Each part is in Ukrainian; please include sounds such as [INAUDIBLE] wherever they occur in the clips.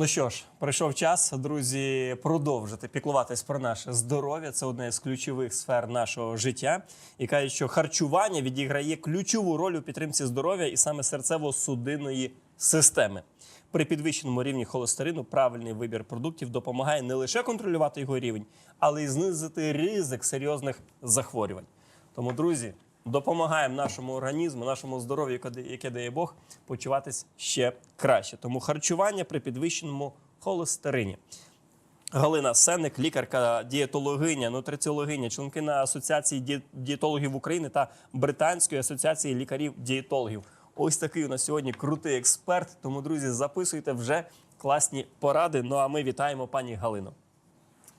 Ну що ж, прийшов час, друзі, продовжити піклуватись про наше здоров'я. Це одна з ключових сфер нашого життя. І кажуть, що харчування відіграє ключову роль у підтримці здоров'я і саме серцево-судинної системи. При підвищеному рівні холестерину правильний вибір продуктів допомагає не лише контролювати його рівень, але й знизити ризик серйозних захворювань. Тому, друзі, допомагаємо нашому організму, нашому здоров'ю, яке- дає Бог, почуватись ще краще. Тому харчування при підвищеному холестерині. Галина Сенник, лікарка, дієтологиня, нутриціологиня, членкина Асоціації дієтологів України та Британської асоціації лікарів-дієтологів. Ось такий у нас сьогодні крутий експерт. Тому, друзі, записуйте вже класні поради. Ну а ми вітаємо пані Галину.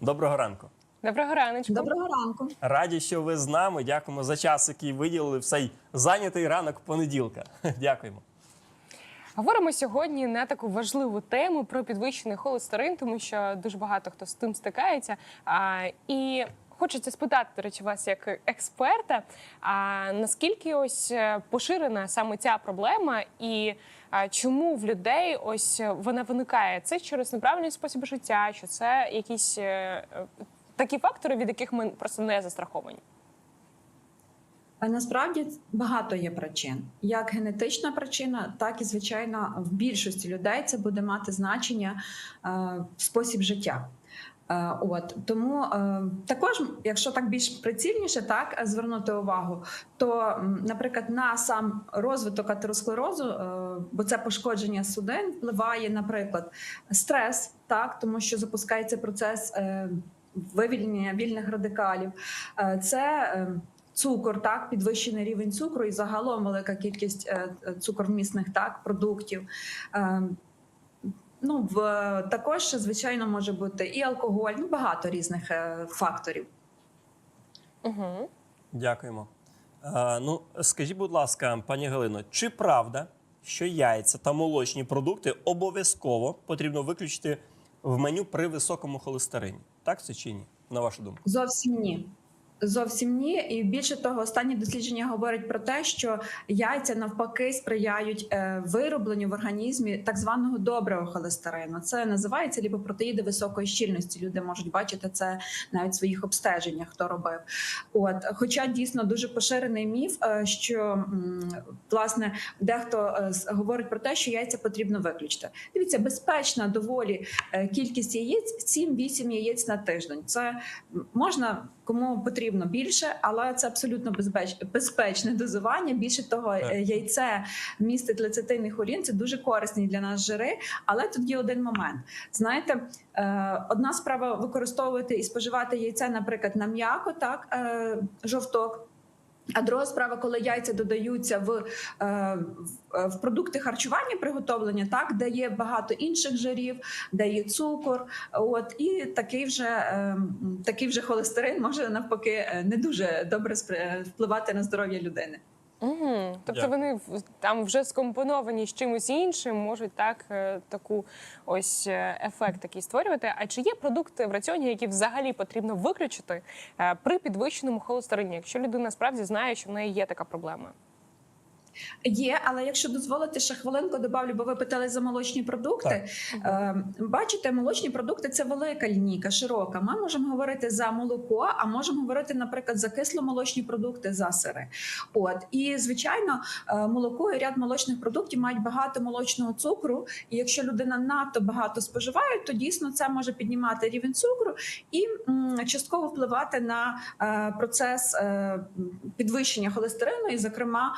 Доброго ранку. Доброго раночку. Доброго ранку. Раді, що ви з нами. Дякуємо за час, який виділили в цей зайнятий ранок понеділка. [LAUGHS] Дякуємо. Говоримо сьогодні на таку важливу тему про підвищений холестерин, тому що дуже багато хто з тим стикається. А, і хочеться спитати, до речі, вас як експерта, а наскільки ось е, поширена саме ця проблема, і а, чому в людей ось вона виникає? Це через неправильний спосіб життя, чи це якісь е, такі фактори, від яких ми просто не застраховані? Насправді багато є причин, як генетична причина, так і звичайно в більшості людей це буде мати значення е, спосіб життя. Е, От тому е, також, якщо так більш прицільніше, так звернути увагу, то, наприклад, на сам розвиток атеросклерозу, е, бо це пошкодження судин, впливає, наприклад, стрес, так тому що запускається процес е, вивільнення вільних радикалів. Е, Це е, Цукор, так, підвищений рівень цукру і загалом велика кількість е, е, цукровмісних так продуктів. Е, Ну, в також, звичайно, може бути і алкоголь, ну багато різних факторів. Угу. Дякуємо. Е, ну, скажіть, будь ласка, пані Галино, чи правда, що яйця та молочні продукти обов'язково потрібно виключити в меню при високому холестерині? Так це чи ні? На вашу думку? Зовсім ні. Зовсім ні, і більше того, останні дослідження говорять про те, що яйця навпаки сприяють е, виробленню в організмі так званого доброго холестерину. Це називається ліпопротеїди високої щільності. Люди можуть бачити це навіть в своїх обстеженнях, хто робив. От, хоча дійсно дуже поширений міф, е, що власне дехто е, говорить про те, що яйця потрібно виключити. Дивіться, безпечна доволі кількість яєць 7-8 яєць на тиждень. Це можна кому потрібно більше, але це абсолютно безпеч... безпечне дозування. Більше того, Так. е, яйце містить лецитин і холін. Це дуже корисні для нас жири. Але тут є один момент. Знаєте, е, одна справа використовувати і споживати яйце, наприклад, на м'яко, так е, жовток. А друга справа, коли яйця додаються в, е, в- в продукти харчування приготовлення, так де є багато інших жирів, де є цукор. От і такий вже е, такий вже холестерин може навпаки е, не дуже добре впливати на здоров'я людини. Угу. Тобто вони в- там вже скомпоновані з чимось іншим, можуть так е, таку ось е, ефект такий створювати. А чи є продукти в раціоні, які взагалі потрібно виключити е, при підвищеному холестерині, якщо людина справді знає, що в неї є така проблема? Є, але якщо дозволите, ще хвилинку добавлю, бо ви питали за молочні продукти. Е, бачите, молочні продукти це велика лінійка, широка. Ми можемо говорити за молоко, а можемо говорити, наприклад, за кисломолочні продукти, за сири. От і звичайно, е, молоко і ряд молочних продуктів мають багато молочного цукру. І якщо людина надто багато споживає, то дійсно це може піднімати рівень цукру і частково впливати на е, процес підвищення холестерину, і, зокрема,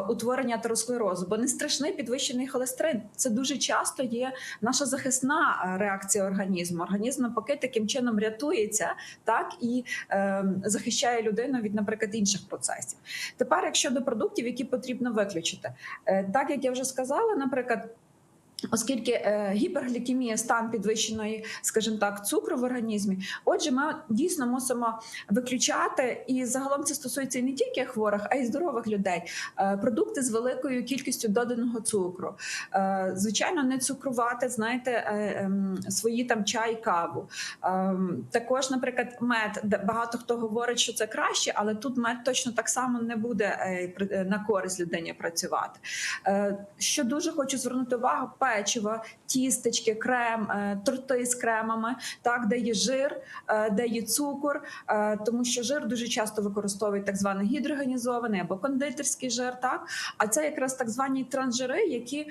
утворення атеросклерозу, бо не страшний підвищений холестерин. Це дуже часто є наша захисна е, реакція організму. Організм навпаки таким чином рятується, так і е, захищає людину від, наприклад, інших процесів. Тепер, якщо до продуктів, які потрібно виключити, Е, так як я вже сказала, наприклад. Оскільки е, гіперглікемія стан підвищеної, скажімо так, цукру в організмі, отже, ми дійсно мусимо виключати, і загалом це стосується не тільки хворих, а й здорових людей. Е, продукти з великою кількістю доданого цукру. Е, звичайно, не цукрувати, знаєте, ем, свої там чай, каву. Ем, також, наприклад, мед, багато хто говорить, що це краще, але тут мед точно так само не буде на користь людині працювати. Що дуже хочу звернути увагу, печиво, тістечки, крем, е, торти з кремами, так де є жир, е, де є цукор, е, тому що жир дуже часто використовують так званий гідрогенізований або кондитерський жир. Так, а це якраз так звані трансжири, які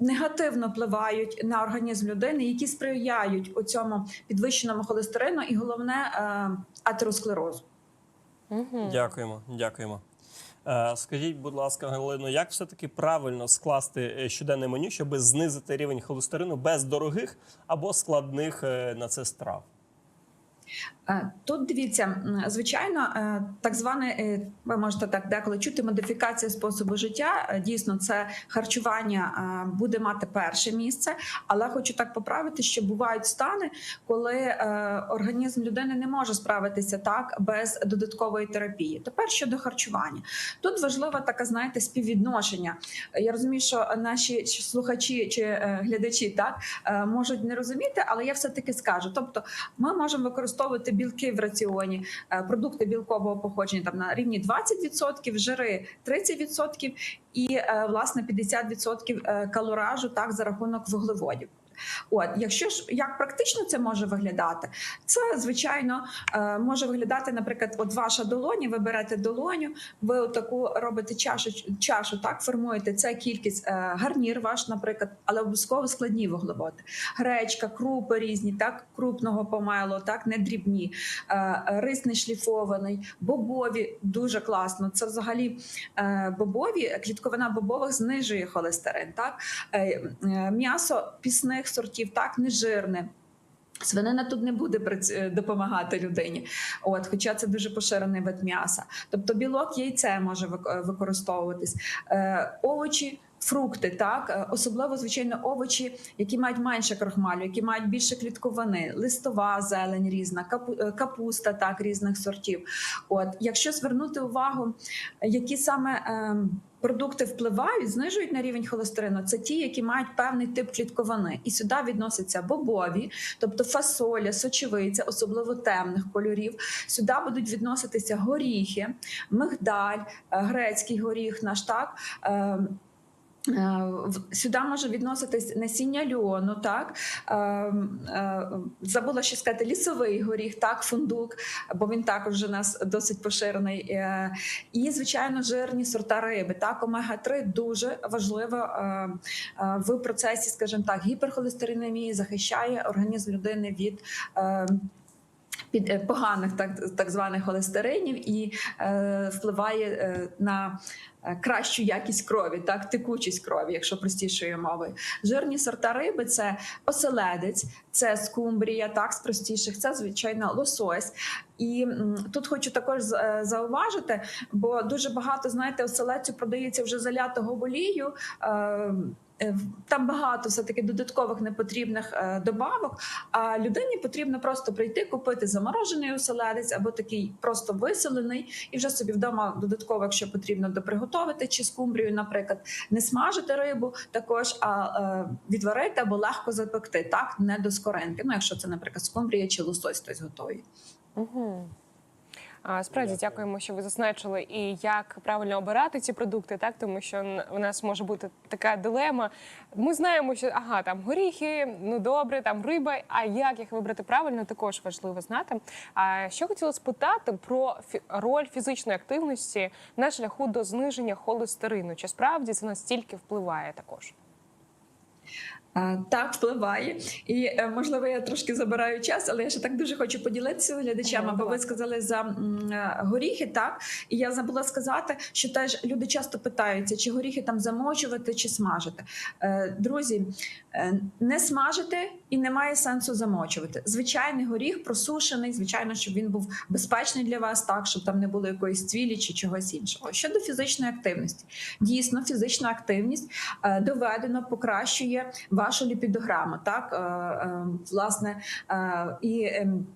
Негативно впливають на організм людини, які сприяють у цьому підвищеному холестерину, і головне атеросклерозу. Дякуємо, дякуємо. Е, Скажіть, будь ласка, Галино, як все-таки правильно скласти е, щоденне меню, щоб знизити рівень холестерину без дорогих або складних е, на це страв? Е, Тут дивіться, звичайно, е, так зване, е, ви можете так деколи чути, модифікація способу життя. Дійсно, це харчування буде мати перше місце, але хочу так поправити, що бувають стани, коли організм людини не може справитися так без додаткової терапії. Тепер щодо харчування, тут важливо таке, знаєте, співвідношення. Я розумію, що наші слухачі чи глядачі так можуть не розуміти, але я все таки скажу. Тобто, ми можемо використовувати білки в раціоні, е, продукти білкового походження там на рівні 20%, жири 30% і е, власне 50% е, калоражу так за рахунок вуглеводів. От, якщо ж як практично це може виглядати, це звичайно е, може виглядати, наприклад, от ваша долоня, ви берете долоню, ви таку робите чашу, чашу, так формуєте це кількість е, гарнір ваш, наприклад, але обов'язково складні вуглеводи. Гречка, крупи різні, так крупного помелу, так не дрібні, е, рис не шліфований, бобові дуже класно. Це взагалі бобові, клітковина бобових знижує холестерин. Так м'ясо пісних сортів, так нежирне. Свинина тут не буде е, допомагати людині, от, хоча це дуже поширений вид м'яса. Тобто білок яйце може е, використовуватись, е, овочі. Фрукти, так Е, особливо звичайно овочі, які мають менше крохмалю, які мають більше клітковини, листова зелень різна, е, капуста так різних сортів. От якщо звернути увагу, які саме ем, продукти впливають, знижують на рівень холестерину, це ті, які мають певний тип клітковини, і сюди відносяться бобові, тобто фасоля, сочевиця, особливо темних кольорів. Сюди будуть відноситися горіхи, мигдаль, е, грецький горіх, наш так. Е, Сюди може відноситись насіння льону, так Е, е, забула ще сказати лісовий горіх, так, фундук, бо він також у нас досить поширений. І, звичайно, жирні сорта риби. Так, омега-3 дуже важливо в процесі, скажімо так, гіперхолестеринемії, захищає організм людини від. Під е, поганих так, так званих холестеринів і е, впливає е, на е, кращу якість крові, так текучість крові, якщо простішою мовою. Жирні сорта риби це оселедець, це скумбрія, так з простіших, це звичайно лосось. І тут хочу також зауважити, бо дуже багато знаєте, оселедцю продається вже залятого в олію. Е, е, в- Там багато все таки додаткових непотрібних е, добавок. А людині потрібно просто прийти, купити заморожений оселедець або такий просто виселений, і вже собі вдома додатково, якщо потрібно, доприготовити чи скумбрію, наприклад, не смажити рибу також, а е, відварити або легко запекти, так не до скоринки. Ну, якщо це, наприклад, скумбрія чи лосось хтось готує. Угу. Справді Дякую. дякуємо, що ви зазначили і як правильно обирати ці продукти, так тому що у нас може бути така дилема. Ми знаємо, що ага, там горіхи, ну добре, там риба. А як їх вибрати правильно, також важливо знати. А що хотіла спитати про роль фізичної активності на шляху до зниження холестерину? Чи справді це настільки впливає також? Так, впливає. І е, можливо, я трошки забираю час, але я ще так дуже хочу поділитися глядачами, бо ви сказали за е, горіхи, так і я забула сказати, що теж люди часто питаються, чи горіхи там замочувати, чи смажити. Е, Друзі, не смажити і немає сенсу замочувати. Звичайний горіх просушений, звичайно, щоб він був безпечний для вас, так щоб там не було якоїсь цвілі чи чогось іншого. Щодо фізичної активності, дійсно, фізична активність доведено покращує вашу ліпідограму, так е, е, власне е, і. ем,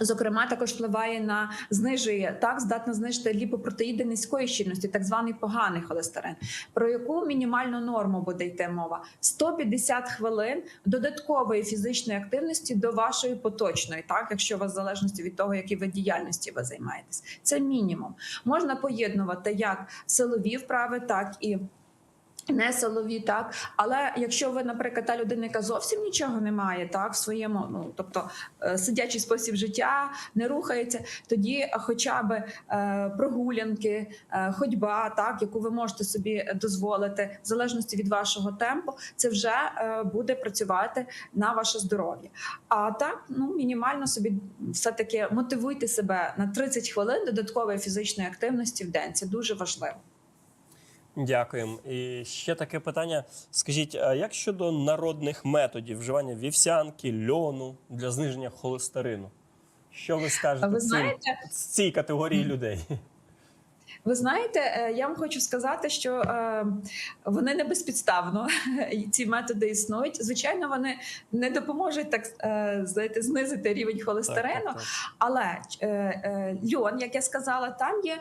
Зокрема, також впливає на знижує так, здатна знижити ліпопротеїди низької щільності, так званий поганий холестерин. Про яку мінімальну норму буде йти мова? 150 хвилин додаткової фізичної активності до вашої поточної, так якщо у вас в залежності від того, які ви діяльності ви займаєтесь, це мінімум. Можна поєднувати як силові вправи, так і Не силові, так але якщо ви, наприклад, та людина, яка зовсім нічого не має, так в своєму, ну тобто е, сидячий спосіб життя не рухається, тоді хоча б е, прогулянки, е, ходьба, так яку ви можете собі дозволити, в залежності від вашого темпу, це вже е, буде працювати на ваше здоров'я. А так, ну мінімально собі все таки мотивуйте себе на 30 хвилин додаткової фізичної активності в день. Це дуже важливо. Дякуємо. І ще таке питання. Скажіть, а як щодо народних методів вживання вівсянки, льону для зниження холестерину? Що ви скажете ви знаєте... цій, цій категорії людей? Ви знаєте, е, я вам хочу сказати, що е, вони не безпідставно [LAUGHS] ці методи існують. Звичайно, вони не допоможуть так е, знаєте, знизити рівень холестерину. Так, так, так. Але льон, як я сказала, там є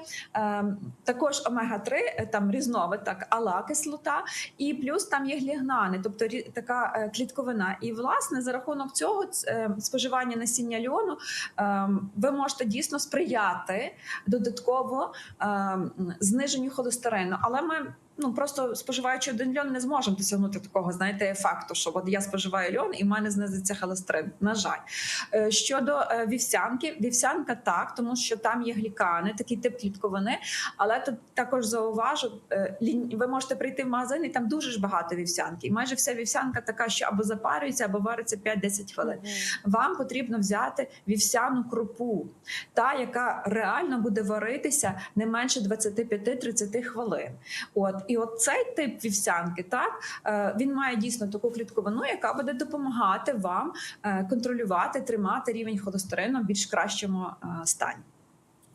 також омега 3 там різновид, так ала кислота, і плюс там є глігнани, тобто така клітковина. І власне за рахунок цього споживання насіння льону е, ви можете дійсно сприяти додатково зниженню холестерину. Але ми. Ну просто споживаючи один льон, не зможемо досягнути такого, знаєте, ефекту, що от я споживаю льон і в мене знизиться холестерин. На жаль, Е, щодо е, вівсянки, вівсянка так, тому що там є глікани, такий тип клітковини. Але тут також зауважу, е, ви можете прийти в магазин, і там дуже ж багато вівсянки. І майже вся вівсянка така, що або запарюється, або вариться 5-10 хвилин. Вам потрібно взяти вівсяну крупу, та яка реально буде варитися не менше 25-30 хвилин. От і от цей тип вівсянки, так е, він має дійсно таку клітковину, яка буде допомагати вам е, контролювати, тримати рівень холестерину в більш кращому е, стані.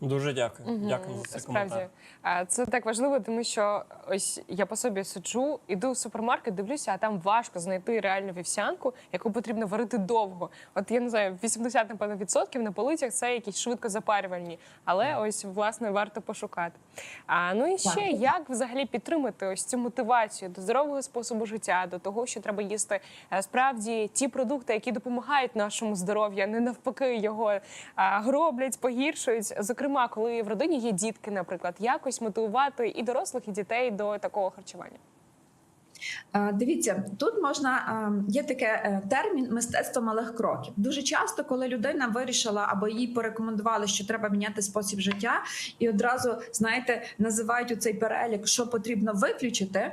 Дуже дякую. Мгм, Дякую за цей Справді, коментар. А, це так важливо, тому що ось я по собі сиджу, іду в супермаркет, дивлюся, а там важко знайти реальну вівсянку, яку потрібно варити довго. От я не знаю, 80 напевно, відсотків на полицях це якісь швидко запарювальні, але ось власне варто пошукати. А ну і ще Так. як взагалі підтримати ось цю мотивацію до здорового способу життя, до того, що треба їсти е, справді ті продукти, які допомагають нашому здоров'ю, а не навпаки його а, гроблять, погіршують. Зокрема, коли в родині є дітки, наприклад, якось мотивувати і дорослих, і дітей до такого харчування. Е, Дивіться, тут можна е, є таке е, термін мистецтво малих кроків. Дуже часто, коли людина вирішила або їй порекомендували, що треба міняти спосіб життя, і одразу знаєте, називають у цей перелік, що потрібно виключити.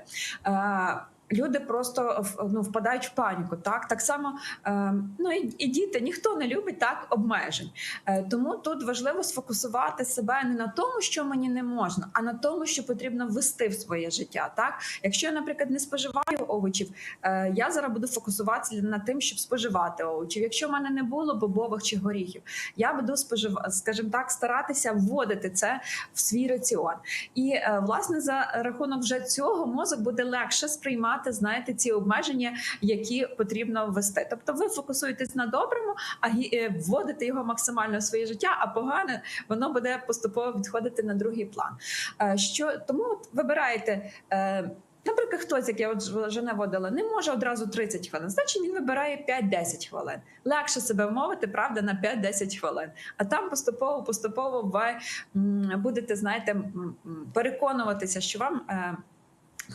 Люди просто ну, впадають в паніку. Так так само е, ну і, і діти ніхто не любить так обмежень. Е, тому тут важливо сфокусувати себе не на тому, що мені не можна, а на тому, що потрібно ввести в своє життя. Так, якщо я, наприклад, не споживаю овочів, е, я зараз буду фокусуватися на тим, щоб споживати овочів. Якщо в мене не було бобових чи горіхів, я буду споживати, скажімо так, старатися вводити це в свій раціон. І власне за рахунок вже цього мозок буде легше сприймати, знаєте, ці обмеження, які потрібно ввести. Тобто, ви фокусуєтесь на доброму, а е, вводите його максимально в своє життя, а погане воно буде поступово відходити на другий план. Е, Що тому от вибираєте. е, Наприклад, хтось, як я вже наводила, не може одразу 30 хвилин. Значить, він вибирає 5-10 хвилин. Легше себе вмовити, правда, на 5-10 хвилин. А там поступово, поступово ви будете, знаєте, переконуватися, що вам.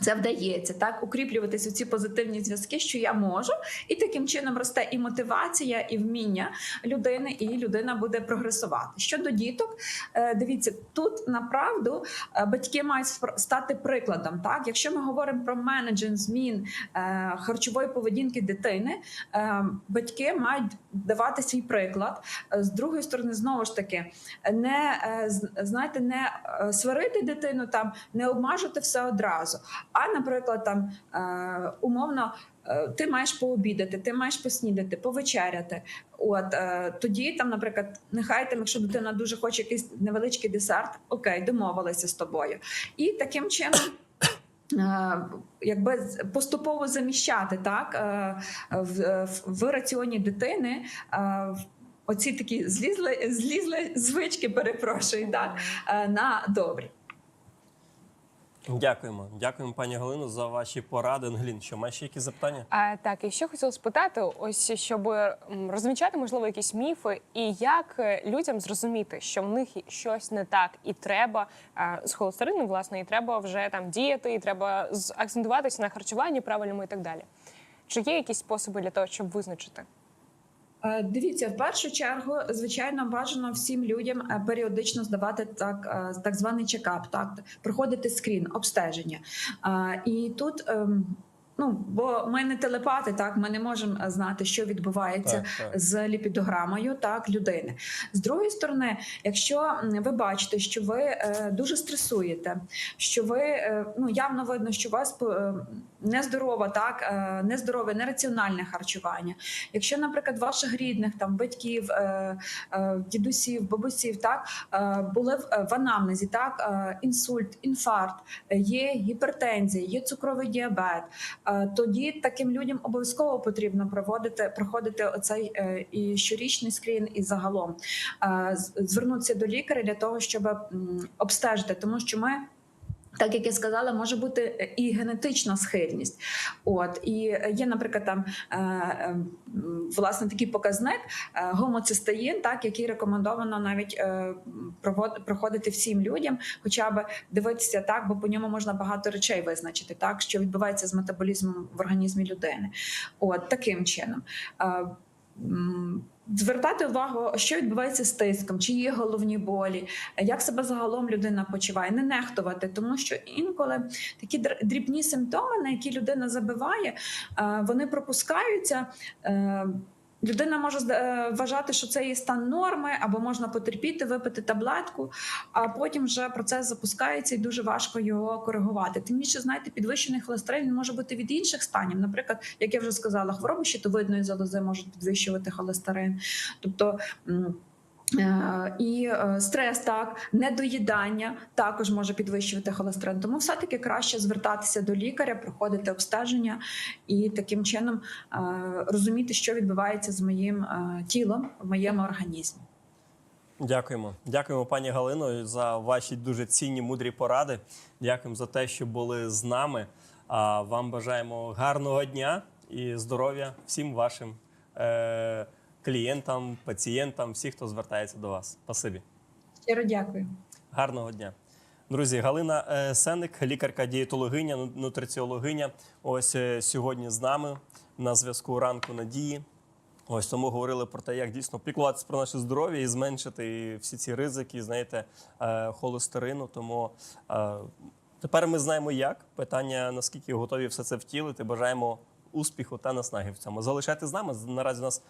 Це вдається так укріплюватись у ці позитивні зв'язки, що я можу, і таким чином росте і мотивація, і вміння людини, і людина буде прогресувати. Щодо діток, е, дивіться, тут направду е, батьки мають стати прикладом. Так, якщо ми говоримо про менеджмент змін е, харчової поведінки дитини, батьки мають давати свій приклад. З другої сторони, знову ж таки, не знаєте, не сварити дитину там, не обмажувати все одразу. А, наприклад, там е, умовно. е, Ти маєш пообідати, ти маєш поснідати, повечеряти. От е, тоді там, наприклад, нехай там, якщо дитина дуже хоче якийсь невеличкий десерт, окей, домовилися з тобою. І таким чином. Якби поступово заміщати так в, в, в раціоні дитини оці такі злізли, злізли звички, перепрошую, так, на добрі. Дякуємо. Дякуємо, пані Галину, за ваші поради. Англін, що маєш ще якісь запитання? А, так, і що хотіла спитати, ось щоб м, розвінчати, можливо, якісь міфи, і як е, людям зрозуміти, що в них щось не так, і треба а, з холестерином, власне, і треба вже там діяти, і треба з- акцентуватися на харчуванні правильному і так далі. Чи є якісь способи для того, щоб визначити? Е, Дивіться, в першу чергу, звичайно, бажано всім людям е, періодично здавати так, е, так званий чекап, так проходити скрін, обстеження. І тут. Ну, бо ми не телепати, так ми не можемо знати, що відбувається Так, так. з ліпідограмою так людини. З другої сторони, якщо ви бачите, що ви е, дуже стресуєте, що ви е, ну явно видно, що у вас е, нездорова, так е, нездорове, нераціональне харчування. Якщо, наприклад, ваших рідних там батьків, е, е, дідусів, бабусів, так е, були в, в анамнезі, так е, інсульт, інфаркт, е, є гіпертензія, є цукровий діабет. Тоді таким людям обов'язково потрібно проводити проходити оцей е, і щорічний скрін, і загалом звернутися до лікаря для того, щоб обстежити, тому що ми. Так як я сказала, може бути і генетична схильність. От і є, наприклад, там е, е, власне такий показник е, гомоцистеїн, так який рекомендовано навіть е, проходити всім людям, хоча б дивитися так, бо по ньому можна багато речей визначити, так що відбувається з метаболізмом в організмі людини. От таким чином. Е, Звертати увагу, що відбувається з тиском, чи є головні болі, як себе загалом людина почуває, не нехтувати, тому що інколи такі др- дрібні симптоми, на які людина забиває, е, вони пропускаються. Людина може е, вважати, що це є стан норми, або можна потерпіти, випити таблетку, а потім вже процес запускається і дуже важко його коригувати. Тим більше, знаєте, підвищений холестерин може бути від інших станів. Наприклад, як я вже сказала, хвороби щитовидної залози можуть підвищувати холестерин. Тобто. Е, І е, стрес, так, недоїдання також може підвищувати холестерин. Тому все-таки краще звертатися до лікаря, проходити обстеження і таким чином е, розуміти, що відбувається з моїм тілом в моєму організмі. Дякуємо. Дякуємо, пані Галино, за ваші дуже цінні мудрі поради. Дякуємо за те, що були з нами. А вам бажаємо гарного дня і здоров'я всім вашим е- клієнтам, пацієнтам, всіх, хто звертається до вас. Спасибі. Щиро дякую. Гарного дня. Друзі, Галина е, Сенник, лікарка-дієтологиня, ну- нутриціологиня. Ось е, сьогодні з нами на зв'язку ранку надії. Ось тому говорили про те, як дійсно піклуватися про наше здоров'я і зменшити всі ці ризики, знаєте, е, холестерину. Тому тепер ми знаємо, як питання наскільки готові все це втілити. Бажаємо успіху та наснаги в цьому. Залишайте з нами. Наразі у нас